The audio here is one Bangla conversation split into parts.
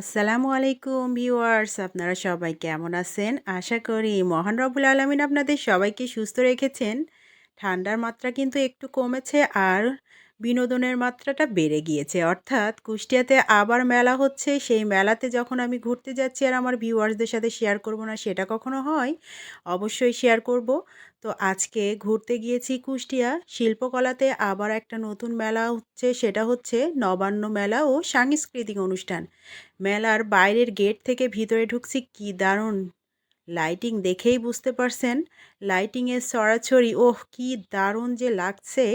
আসসালামু আলাইকুম ভিউয়ার্স, আপনারা সবাই কেমন আছেন? আশা করি মহান রবুল আলমিন আপনাদের সবাইকে সুস্থ রেখেছেন। ঠান্ডার মাত্রা কিন্তু একটু কমেছে আর বিনোদনের মাত্রাটা বেড়ে গিয়েছে। অর্থাৎ কুষ্টিয়াতে আবার মেলা হচ্ছে। সেই মেলাতে যখন আমি ঘুরতে যাচ্ছি আর আমার ভিউয়ার্সদের সাথে শেয়ার করব না, সেটা কখনো হয়? অবশ্যই শেয়ার করব। তো আজকে ঘুরতে গিয়েছি কুষ্টিয়া। শিল্পকলাতে আবার একটা নতুন মেলা হচ্ছে, সেটা হচ্ছে নবান্ন মেলা ও সাংস্কৃতিক অনুষ্ঠান। মেলার বাইরের গেট থেকে ভিতরে ঢুকছি, কি দারুণ লাইটিং দেখেই বুঝতে পারছেন। লাইটিংয়ের ছড়াছড়ি ওহ, কি দারুণ যে লাগছে।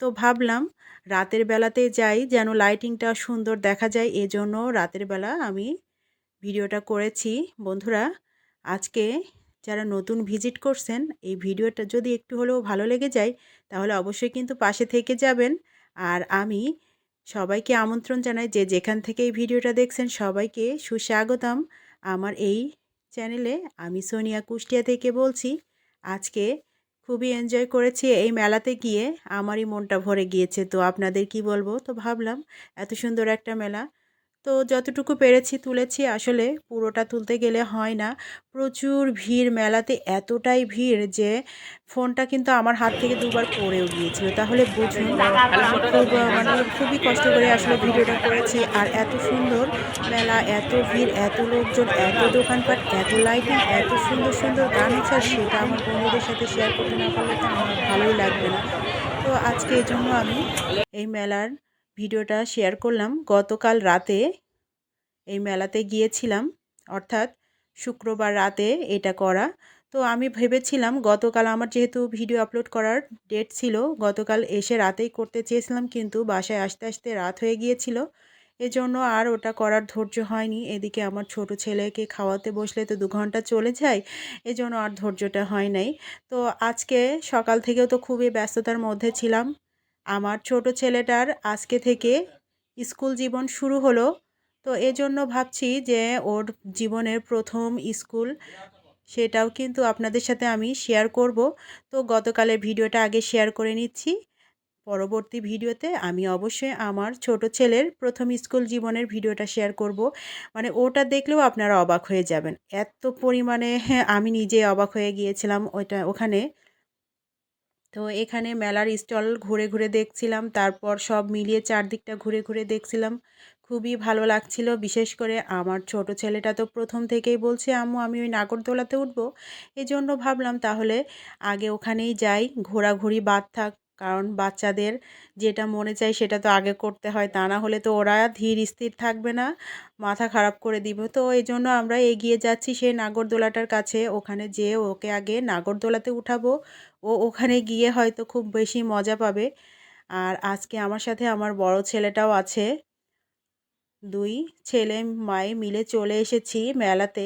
তো ভাবলাম রাতের বেলাতে যাই, যেন লাইটিংটা সুন্দর দেখা যায়। এজন্য রাতের বেলা আমি ভিডিওটা করেছি। বন্ধুরা, আজকে যারা নতুন ভিজিট করছেন, এই ভিডিওটা যদি একটু হলেও ভালো লেগে যায়, তাহলে অবশ্যই কিন্তু পাশে থেকে যাবেন। আর আমি সবাইকে আমন্ত্রণ জানাই যে যেখান থেকে এই ভিডিওটা দেখছেন, সবাইকে সুস্বাগতম। আমার এই চ্যানেলে আমি সোনিয়া কুষ্টিয়া থেকে বলছি, আজকে খুবই এনজয় করেছি এই মেলাতে গিয়ে, আমারই মনটা ভরে গিয়েছে। তো আপনাদের কি বলব? তো ভাবলাম, এত সুন্দর একটা মেলা তো যতটুকু পেরেছি তুলেছি আসলে পুরোটা তুলতে গেলে হয় না। প্রচুর ভিড় মেলাতে এতটাই ভিড় যে ফোনটা কিন্তু আমার হাত থেকে দুবার পড়েও গিয়েছিল। তাহলে বুঝুন খুব মানে খুবই কষ্ট করে আসলে ভিডিওটা করেছি। আর এত সুন্দর মেলা এত ভিড় এত লোকজন এত দোকানপাট এত লাইটিং এত সুন্দর সুন্দর গান আছে আর সেটা আমার বন্ধুদের সাথে শেয়ার করতে না পারলে তো আমার ভালোই লাগবে না। তো আজকে এই জন্য আমি এই মেলার ভিডিওটা শেয়ার করলাম। গতকাল রাতে এই মেলাতে গিয়েছিলাম। অর্থাৎ শুক্রবার রাতে এটা করা। তো আমি ভেবেছিলাম গতকাল আমার যেহেতু ভিডিও আপলোড করার ডেট ছিল, গতকাল এসে রাতেই করতে চেয়েছিলাম কিন্তু বাসায় আসতে আসতে রাত হয়ে গিয়েছিল। এজন্য আর ওটা করার ধৈর্য হয়নি। এদিকে আমার ছোট ছেলেকে খাওয়াতে বসলে তো দু ঘণ্টা চলে যায়, এজন্য আর ধৈর্যটা হয় নাই। তো আজকে সকাল থেকেও তো খুবই ব্যস্ততার মধ্যে ছিলাম। আমার ছোট ছেলেটার আজকে থেকে স্কুল জীবন শুরু হলো। তো এজন্য ভাবছি যে ওর জীবনের প্রথম স্কুল সেটাও কিন্তু আপনাদের সাথে আমি শেয়ার করব। তো গতকালের ভিডিওটা আগে শেয়ার করে নিচ্ছি। পরবর্তী ভিডিওতে আমি অবশ্যই আমার ছোট ছেলের প্রথম স্কুল জীবনের ভিডিওটা শেয়ার করব। মানে ওটা দেখলেও আপনারা অবাক হয়ে যাবেন। এত পরিমাণে হ্যাঁ আমি নিজে অবাক হয়ে গিয়েছিলাম ওইটা ওখানে। তো এখানে মেলার স্টল ঘুরে ঘুরে দেখছিলাম, তারপর সব মিলিয়ে চারদিকটা ঘুরে ঘুরে দেখছিলাম। খুবই ভালো লাগছিল, বিশেষ করে আমার ছোট ছেলেটা তো প্রথম থেকেই বলছে, আম্মু, আমি ওই নাগরদোলাতে উঠবো। এই জন্য ভাবলাম তাহলে আগে ওখানেই যাই, ঘোরাঘুরি বাদ থাক, কারণ বাচ্চাদের যেটা মনে চায় সেটা তো আগে করতে হয়, তা না হলে তো ওরা ধীর স্থির থাকবে না, মাথা খারাপ করে দিব। তো এই জন্য আমরা এগিয়ে যাচ্ছি সেই নাগরদোলাটার কাছে, ওখানে যেয়ে ওকে আগে নাগরদোলাতে উঠাবো ও ওখানে গিয়ে হয়তো খুব বেশি মজা পাবে। আর আজকে আমার সাথে আমার বড় ছেলেটাও আছে। দুই ছেলে মায়ে মিলে চলে এসেছি মেলাতে।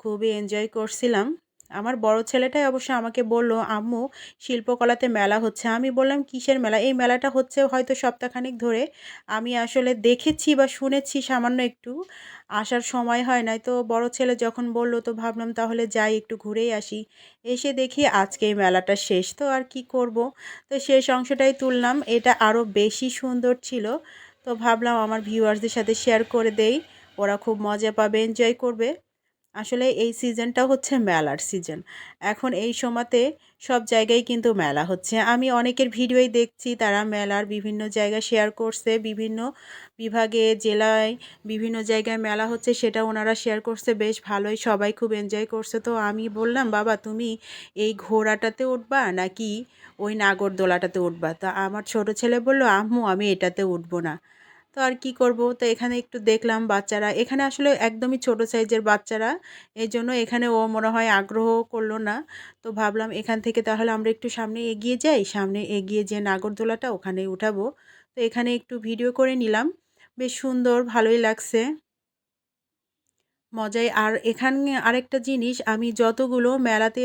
খুবই এনজয় করছিলাম। আমার বড় ছেলেটাই অবশ্য আমাকে বলল, আম্মু, শিল্পকলাতে মেলা হচ্ছে। আমি বললাম, কিসের মেলা? এই মেলাটা হচ্ছে হয়তো সপ্তাহখানিক ধরে আমি আসলে দেখেছি বা শুনেছি সামান্য একটু। আসার সময় হয় নাই তো বড় ছেলে যখন বলল, তো ভাবলাম তাহলে যাই, একটু ঘুরেই আসি। এসে দেখি আজকে এই মেলাটা শেষ, তো আর কি করব? তো শেষ অংশটাই তুললাম, এটা আরও বেশি সুন্দর ছিল। তো ভাবলাম আমার ভিউয়ার্সদের সাথে শেয়ার করে দেই, ওরা খুব মজা পাবে, এনজয় করবে। আসলে এই সিজনটা হচ্ছে মেলার সিজন। এখন এই সময়তে সব জায়গায় কিন্তু মেলা হচ্ছে। আমি অনেকের ভিডিওই দেখছি, তারা মেলার বিভিন্ন জায়গায় শেয়ার করছে, বিভিন্ন বিভাগে, জেলায় বিভিন্ন জায়গায় মেলা হচ্ছে, সেটা ওনারা শেয়ার করছে। বেশ ভালোই, সবাই খুব এনজয় করছে। তো আমি বললাম, বাবা, তুমি এই ঘোড়াটাতে উঠবা নাকি ওই নাগরদোলাটাতে উঠবা? তা আমার ছোট ছেলে বলল, আম্মু, আমি এটাতে উঠবো না। তো আর কি করব? তো এখানে একটু দেখলাম বাচ্চারা। এখানে আসলে একদমই ছোট সাইজের বাচ্চারা। এই জন্য এখানে ও মনে হয় আগ্রহ করল না। তো ভাবলাম এখান থেকে তাহলে আমরা একটু সামনে এগিয়ে যাই। সামনে এগিয়ে যে নাগরদোলাটা ওখানে উঠাবো। তো এখানে একটু ভিডিও করে নিলাম। বেশ সুন্দর, ভালোই লাগছে। মজাই। আর এখানে আরেকটা জিনিস, আমি যতগুলো মেলাতে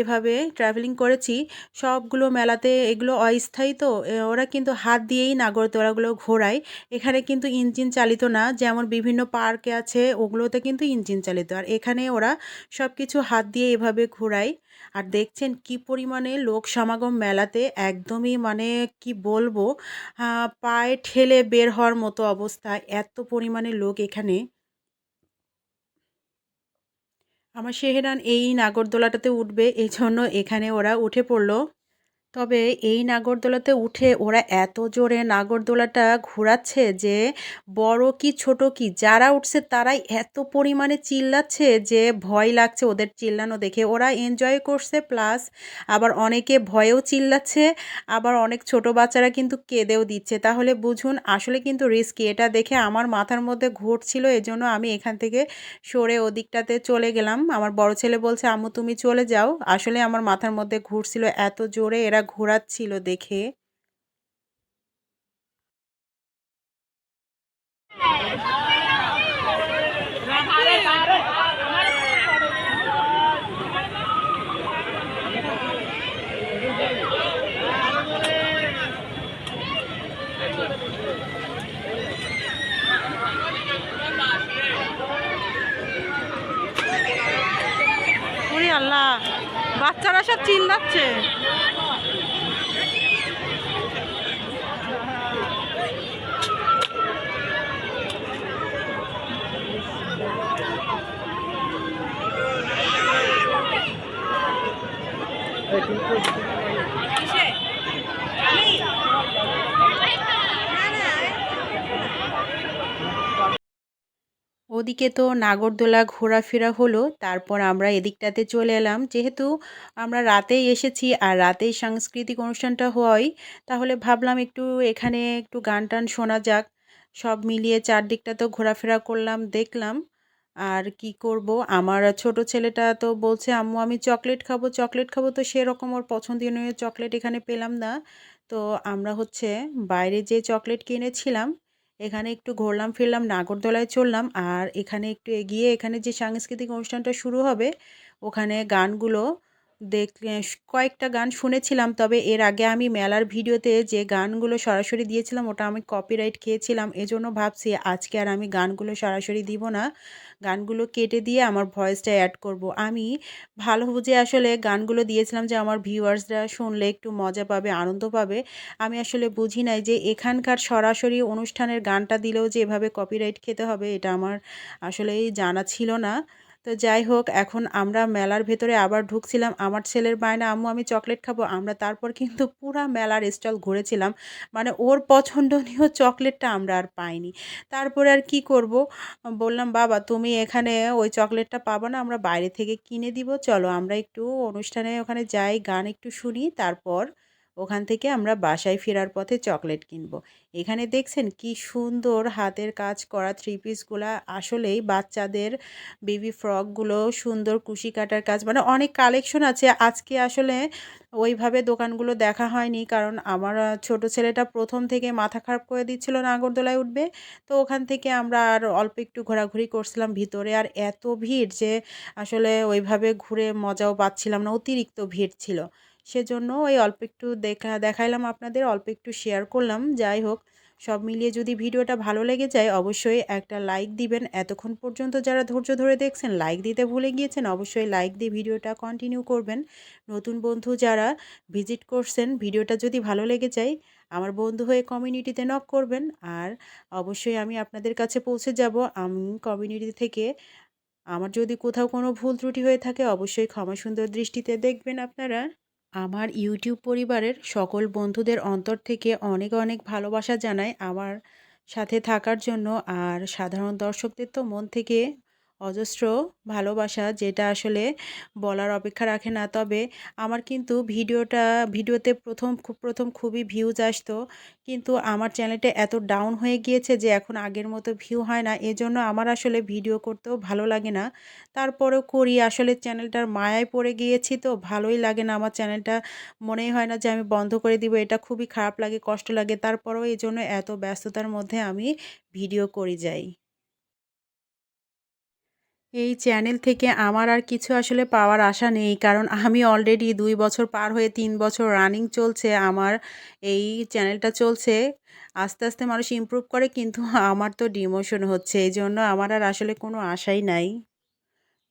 এভাবে ট্রাভেলিং করেছি, সবগুলো মেলাতে এগুলো অস্থায়ী তো ওরা কিন্তু হাত দিয়েই নাগরদোলাগুলো ঘোরায়। এখানে কিন্তু ইঞ্জিন চালিত না, যেমন বিভিন্ন পার্কে আছে, ওগুলোতে কিন্তু ইঞ্জিন চালিত। আর এখানে ওরা সব কিছু হাত দিয়ে এভাবে ঘোরায়। আর দেখছেন কি পরিমাণে লোক সমাগম মেলাতে, একদমই মানে কি বলব পায়ে ঠেলে বের হওয়ার মতো অবস্থা, এত পরিমাণে লোক এখানে। আমার সেহেরান এই নাগরদোলাটাতে উঠবে এই জন্য এখানে ওরা উঠে পড়ল। তবে এই নাগরদোলাতে উঠে ওরা এত জোরে নাগরদোলাটা ঘোরাচ্ছে যে বড় কি, ছোট কি, যারা উঠছে তারাই এত পরিমাণে চিল্লাচ্ছে যে ভয় লাগছে ওদের চিল্লানো দেখে। ওরা এনজয় করছে প্লাস আবার অনেকে ভয়েও চিল্লাচ্ছে, আবার অনেক ছোট বাচ্চারা কিন্তু কেঁদেও দিচ্ছে। তাহলে বুঝুন, আসলে কিন্তু রিস্কি এটা দেখে আমার মাথার মধ্যে ঘুরছিল, এজন্য আমি এখান থেকে সরে ওদিকটাতে চলে গেলাম। আমার বড় ছেলে বলছে, আম্মু, তুমি চলে যাও। আসলে আমার মাথার মধ্যে ঘুরছিল এত জোরে, এরা ঘোরাচ্ছিল দেখে। আল্লাহ বাচ্চারা সব চিল্লাচ্ছে। ওদিকে তো নাগরদোলা ঘোরাফেরা হলো, তারপর আমরা এদিকটাতে চলে এলাম। যেহেতু আমরা রাতেই এসেছি আর রাতেই সাংস্কৃতিক অনুষ্ঠানটা হয়, তাহলে ভাবলাম একটু এখানে একটু গান টান শোনা যাক। সব মিলিয়ে চারদিকটা তো ঘোরাফেরা করলাম, দেখলাম। আর কি করব? আমার ছোট ছেলেটা তো বলছে, আম্মু, আমি চকলেট খাব চকলেট খাব তো সেরকম ওর পছন্দনীয় চকলেট এখানে পেলাম না। তো আমরা হচ্ছে বাইরে যে চকলেট কিনেছিলাম, এখানে একটু ঘুরলাম, ফিরলাম, নাগরদোলায় চললাম, আর এখানে একটু এগিয়ে এখানে যে সাংস্কৃতিক অনুষ্ঠানটা শুরু হবে, ওখানে গানগুলো দেখ কয়েকটা গান শুনেছিলাম, তবে এর আগে আমি মেলার ভিডিওতে যে গানগুলো সরাসরি দিয়েছিলাম, ওটা আমি কপিরাইট খেয়েছিলাম। এজন্য ভাবছি আজকে আর আমি গানগুলো সরাসরি দিব না। গানগুলো কেটে দিয়ে আমার ভয়েসটা অ্যাড করব। আমি ভালো বুঝে আসলে গানগুলো দিয়েছিলাম যে আমার ভিউয়ার্সরা শুনলে একটু মজা পাবে, আনন্দ পাবে। আমি আসলে বুঝি নাই যে এখানকার সরাসরি অনুষ্ঠানের গানটা দিলেও যে এভাবে কপিরাইট খেতে হবে, এটা আমার আসলেই জানা ছিল না। তো যাই হোক, এখন আমরা মেলার ভেতরে আবার ঢুকছিলাম। আমার ছেলের বায়না, আম্মু, আমি চকলেট খাব। আমরা তারপর কিন্তু পুরা মেলার স্টল ঘুরেছিলাম। মানে ওর পছন্দনীয় চকলেটটা আমরা আর পাইনি। তারপরে আর কি করব? বললাম, বাবা, তুমি এখানে ওই চকলেটটা পাবো না, আমরা বাইরে থেকে কিনে দিব। চলো, আমরা একটু অনুষ্ঠানে ওখানে যাই, গান একটু শুনি, তারপর ওখান থেকে আমরা বাসায় ফেরার পথে চকলেট কিনবো। এখানে দেখছেন কি সুন্দর হাতের কাজ করা থ্রি পিসগুলা আসলেই বাচ্চাদের বেবি ফ্রকগুলো সুন্দর কুশি কাটার কাজ। মানে অনেক কালেকশন আছে। আজকে আসলে ওইভাবে দোকানগুলো দেখা হয়নি। কারণ আমার ছোট ছেলেটা প্রথম থেকে মাথা খারাপ করে দিচ্ছিল নাগরদোলায় উঠবে। তো ওখান থেকে আমরা আর অল্প একটু ঘোরাঘুরি করছিলাম ভিতরে। আর এত ভিড় যে আসলে ওইভাবে ঘুরে মজাও পাচ্ছিলাম না। অতিরিক্ত ভিড় ছিল। সেজন্য ওই অল্প একটু দেখা, দেখাইলাম আপনাদের, অল্প একটু শেয়ার করলাম। যাই হোক, সব মিলিয়ে যদি ভিডিওটা ভালো লেগে যায়, অবশ্যই একটা লাইক দিবেন। এতক্ষণ পর্যন্ত যারা ধৈর্য ধরে দেখছেন লাইক দিতে ভুলে গিয়েছেন, অবশ্যই লাইক দিয়ে ভিডিওটা কন্টিনিউ করবেন। নতুন বন্ধু যারা ভিজিট করছেন, ভিডিওটা যদি ভালো লেগে যায়, আমার বন্ধু হয়ে কমিউনিটিতে নক করবেন। আর অবশ্যই আমি আপনাদের কাছে পৌঁছে যাব। আমি কমিউনিটি থেকে, আমার যদি কোথাও কোনো ভুল ত্রুটি হয়ে থাকে, অবশ্যই ক্ষমা সুন্দর দৃষ্টিতে দেখবেন আপনারা। আমার ইউটিউব পরিবারের সকল বন্ধুদের অন্তর থেকে অনেক অনেক ভালোবাসা জানাই আমার সাথে থাকার জন্য। আর সাধারণ দর্শকদের তো মন থেকে অজস্র ভালোবাসা যেটা আসলে বলার অপেক্ষা রাখে না। তবে আমার কিন্তু ভিডিওটা, ভিডিওতে প্রথম খুব প্রথম খুবই ভিউজ আসতো। কিন্তু আমার চ্যানেলটা এত ডাউন হয়ে গিয়েছে যে এখন আগের মতো ভিউ হয় না। এজন্য আমার আসলে ভিডিও করতেও ভালো লাগে না। তারপরেও করি, আসলে চ্যানেলটার মায়ায় পড়ে গিয়েছি তো ভালোই লাগে না। আমার চ্যানেলটা মনেই হয় না যে আমি বন্ধ করে দিব। এটা খুবই খারাপ লাগে, কষ্ট লাগে। তারপরেও এই জন্য এত ব্যস্ততার মধ্যে আমি ভিডিও করি যাই। এই চ্যানেল থেকে আমার আর কিছু আসলে পাওয়ার আশা নেই। কারণ আমি অলরেডি দুই বছর পার হয়ে তিন বছর রানিং চলছে, আমার এই চ্যানেলটা চলছে। আস্তে আস্তে মানুষ ইমপ্রুভ করে, কিন্তু আমার তো ডিমোশন হচ্ছে এই জন্য আমার আর আসলে কোনো আশাই নাই।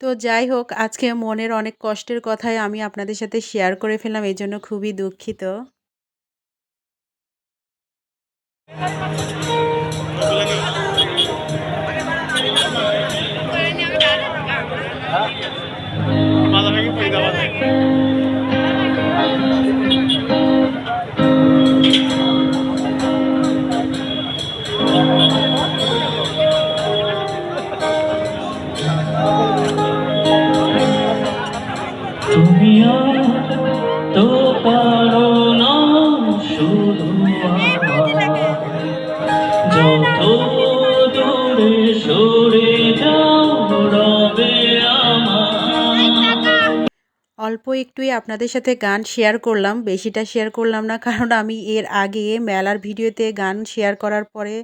তো যাই হোক, আজকে মনের অনেক কষ্টের কথাই আমি আপনাদের সাথে শেয়ার করে ফেললাম এই জন্য খুবই দুঃখিত। 高头 অল্প একটুই আপনাদের সাথে গান শেয়ার করলাম, বেশিটা শেয়ার করলাম না, কারণ আমি এর আগে মেলার ভিডিওতে গান শেয়ার করার পরে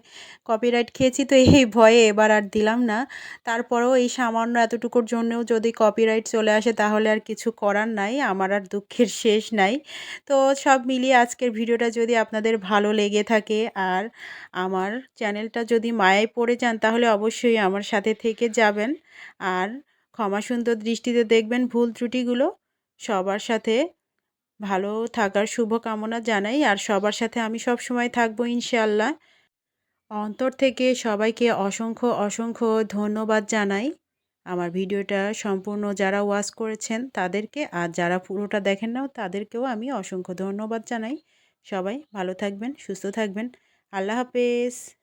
কপিরাইট খেয়েছি, তো এই ভয়ে এবার আর দিলাম না। তারপরেও এই সামান্য এতটুকুর জন্যও যদি কপিরাইট চলে আসে, তাহলে আর কিছু করার নাই, আমার আর দুঃখের শেষ নাই। তো সব মিলিয়ে আজকের ভিডিওটা যদি আপনাদের ভালো লেগে থাকে আর আমার চ্যানেলটা যদি মায়ায় পড়ে যান, তাহলে অবশ্যই আমার সাথে থেকে যাবেন। আর ক্ষমা সুন্দর দৃষ্টিতে দেখবেন ভুল ত্রুটিগুলো। সবার সাথে ভালো থাকার শুভ কামনা জানাই। আর সবার সাথে আমি সব সময় থাকব ইনশাল্লাহ অন্তর থেকে সবাইকে অসংখ্য অসংখ্য ধন্যবাদ জানাই। আমার ভিডিওটা সম্পূর্ণ যারা ওয়াচ করেছেন তাদেরকে, আর যারা পুরোটা দেখেন নাও তাদেরকেও আমি অসংখ্য ধন্যবাদ জানাই। সবাই ভালো থাকবেন, সুস্থ থাকবেন। আল্লাহ হাফেজ।